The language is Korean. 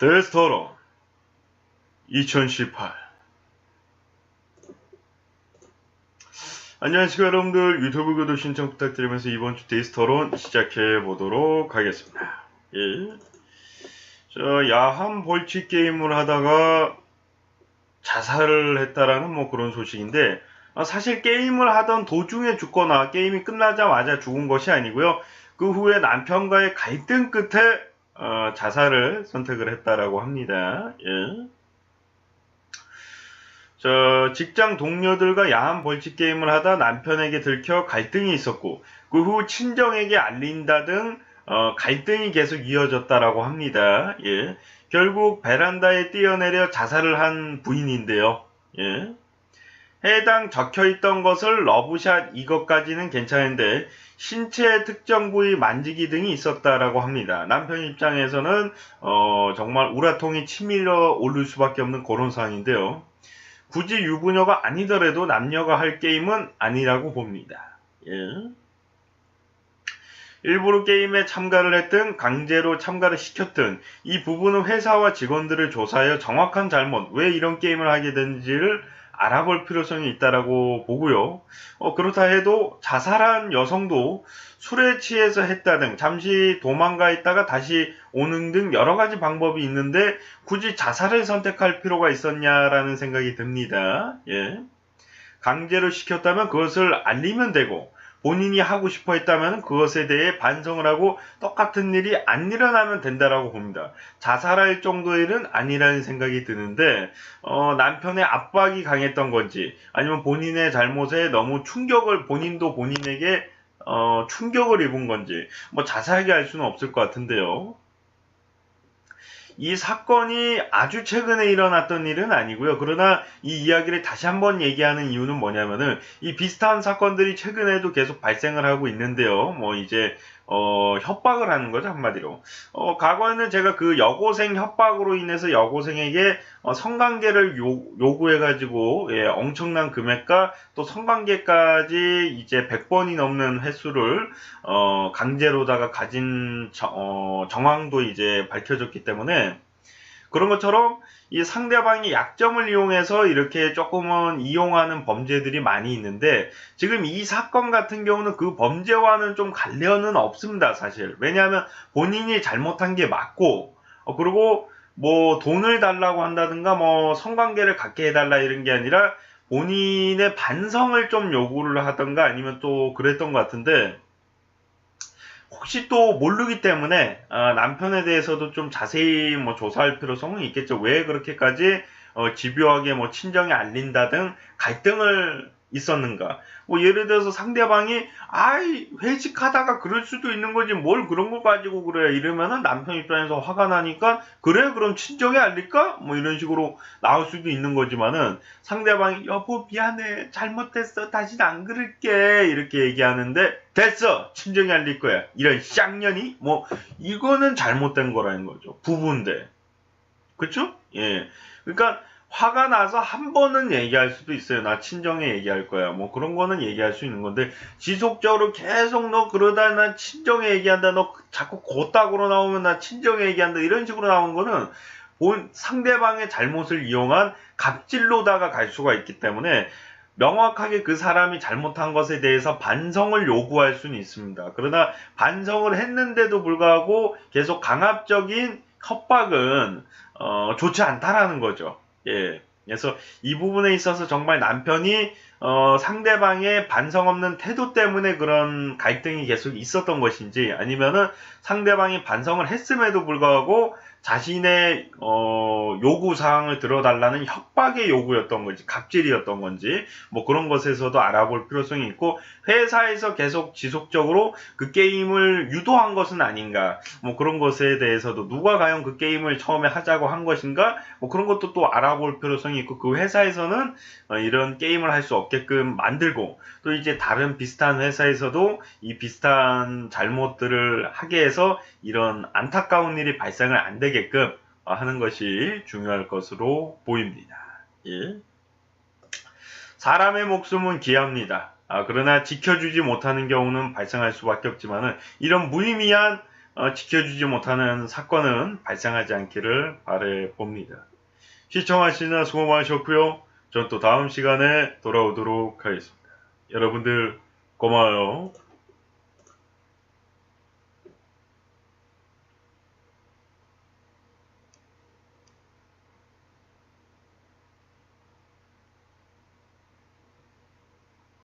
데스토론 2018 안녕하세요 여러분들 유튜브 구독 신청 부탁드리면서 이번 주 데이스토론 시작해 보도록 하겠습니다. 예. 저 야한 벌칙 게임을 하다가 자살을 했다라는 뭐 그런 소식인데 아, 사실 게임을 하던 도중에 죽거나 게임이 끝나자마자 죽은 것이 아니고요. 그 후에 남편과의 갈등 끝에 어, 자살을 선택을 했다라고 합니다. 예. 저 직장 동료들과 야한 벌칙 게임을 하다 남편에게 들켜 갈등이 있었고 그 후 친정에게 알린다 등 어, 갈등이 계속 이어졌다라고 합니다. 예. 결국 베란다에 뛰어내려 자살을 한 부인인데요. 예. 해당 적혀 있던 것을 러브샷 이것까지는 괜찮은데 신체 특정 부위 만지기 등이 있었다라고 합니다. 남편 입장에서는 어, 정말 우라통이 치밀어 오를 수밖에 없는 그런 상황인데요. 굳이 유부녀가 아니더라도 남녀가 할 게임은 아니라고 봅니다. 예. 일부러 게임에 참가를 했든 강제로 참가를 시켰든 이 부분은 회사와 직원들을 조사하여 정확한 잘못, 왜 이런 게임을 하게 된지를 알아볼 필요성이 있다라고 보고요. 어, 그렇다 해도 자살한 여성도 술에 취해서 했다 등 잠시 도망가 있다가 다시 오는 등 여러 가지 방법이 있는데 굳이 자살을 선택할 필요가 있었냐라는 생각이 듭니다. 예. 강제로 시켰다면 그것을 알리면 되고 본인이 하고 싶어 했다면 그것에 대해 반성을 하고 똑같은 일이 안 일어나면 된다라고 봅니다. 자살할 정도의 일은 아니라는 생각이 드는데 어, 남편의 압박이 강했던 건지 아니면 본인의 잘못에 너무 충격을 본인도 본인에게 어, 충격을 입은 건지 뭐 자세하게 알 수는 없을 것 같은데요. 이 사건이 아주 최근에 일어났던 일은 아니고요. 그러나 이 이야기를 다시 한번 얘기하는 이유는 뭐냐면은 이 비슷한 사건들이 최근에도 계속 발생을 하고 있는데요. 뭐 이제 어, 협박을 하는 거죠, 한마디로. 어, 과거에는 제가 그 여고생 협박으로 인해서 여고생에게 어, 성관계를 요, 요구해가지고, 예, 엄청난 금액과 또 성관계까지 이제 100번이 넘는 횟수를, 어, 강제로다가 가진 정, 어, 정황도 이제 밝혀졌기 때문에, 그런 것처럼 이 상대방이 약점을 이용해서 이렇게 조금은 이용하는 범죄들이 많이 있는데 지금 이 사건 같은 경우는 그 범죄와는 좀 관련은 없습니다 사실. 왜냐하면 본인이 잘못한 게 맞고 어, 그리고 뭐 돈을 달라고 한다든가 뭐 성관계를 갖게 해달라 이런 게 아니라 본인의 반성을 좀 요구를 하던가 아니면 또 그랬던 것 같은데 혹시 또 모르기 때문에 어, 남편에 대해서도 좀 자세히 뭐 조사할 필요성은 있겠죠. 왜 그렇게까지 어, 집요하게 뭐 친정에 알린다 등 갈등을 있었는가. 뭐 예를 들어서 상대방이 아이 회식하다가 그럴 수도 있는 거지 뭘 그런 거 가지고 그래? 이러면은 남편 입장에서 화가 나니까 그래 그럼 친정에 알릴까? 뭐 이런 식으로 나올 수도 있는 거지만은 상대방이 여보 미안해. 잘못했어. 다시는 안 그럴게. 이렇게 얘기하는데 됐어. 친정에 알릴 거야. 이런 쌍년이? 뭐 이거는 잘못된 거라는 거죠. 부부인데. 그쵸? 예. 그러니까 화가 나서 한 번은 얘기할 수도 있어요. 나 친정에 얘기할 거야. 뭐 그런 거는 얘기할 수 있는 건데 지속적으로 계속 너 그러다 나 친정에 얘기한다. 너 자꾸 고딱으로 나오면 나 친정에 얘기한다. 이런 식으로 나오는 거는 본 상대방의 잘못을 이용한 갑질로다가 갈 수가 있기 때문에 명확하게 그 사람이 잘못한 것에 대해서 반성을 요구할 수는 있습니다. 그러나 반성을 했는데도 불구하고 계속 강압적인 협박은 어, 좋지 않다라는 거죠. 예. 그래서 이 부분에 있어서 정말 남편이 어, 상대방의 반성 없는 태도 때문에 그런 갈등이 계속 있었던 것인지 아니면은 상대방이 반성을 했음에도 불구하고 자신의 어, 요구 사항을 들어달라는 협박의 요구였던 건지 갑질이었던 건지 뭐 그런 것에서도 알아볼 필요성이 있고 회사에서 계속 지속적으로 그 게임을 유도한 것은 아닌가 뭐 그런 것에 대해서도 누가 과연 그 게임을 처음에 하자고 한 것인가 뭐 그런 것도 또 알아볼 필요성이 있고 그 회사에서는 어, 이런 게임을 할 수 없게끔 만들고 또 이제 다른 비슷한 회사에서도 이 비슷한 잘못들을 하게 해서 이런 안타까운 일이 발생을 안 되게 끔 하는 것이 중요할 것으로 보입니다. 예. 사람의 목숨은 귀합니다. 아, 그러나 지켜주지 못하는 경우는 발생할 수밖에 없지만은 이런 무의미한 어, 지켜주지 못하는 사건은 발생하지 않기를 바래 봅니다. 시청하시느라 수고 많으셨고요. 전 또 다음 시간에 돌아오도록 하겠습니다. 여러분들 고마워요.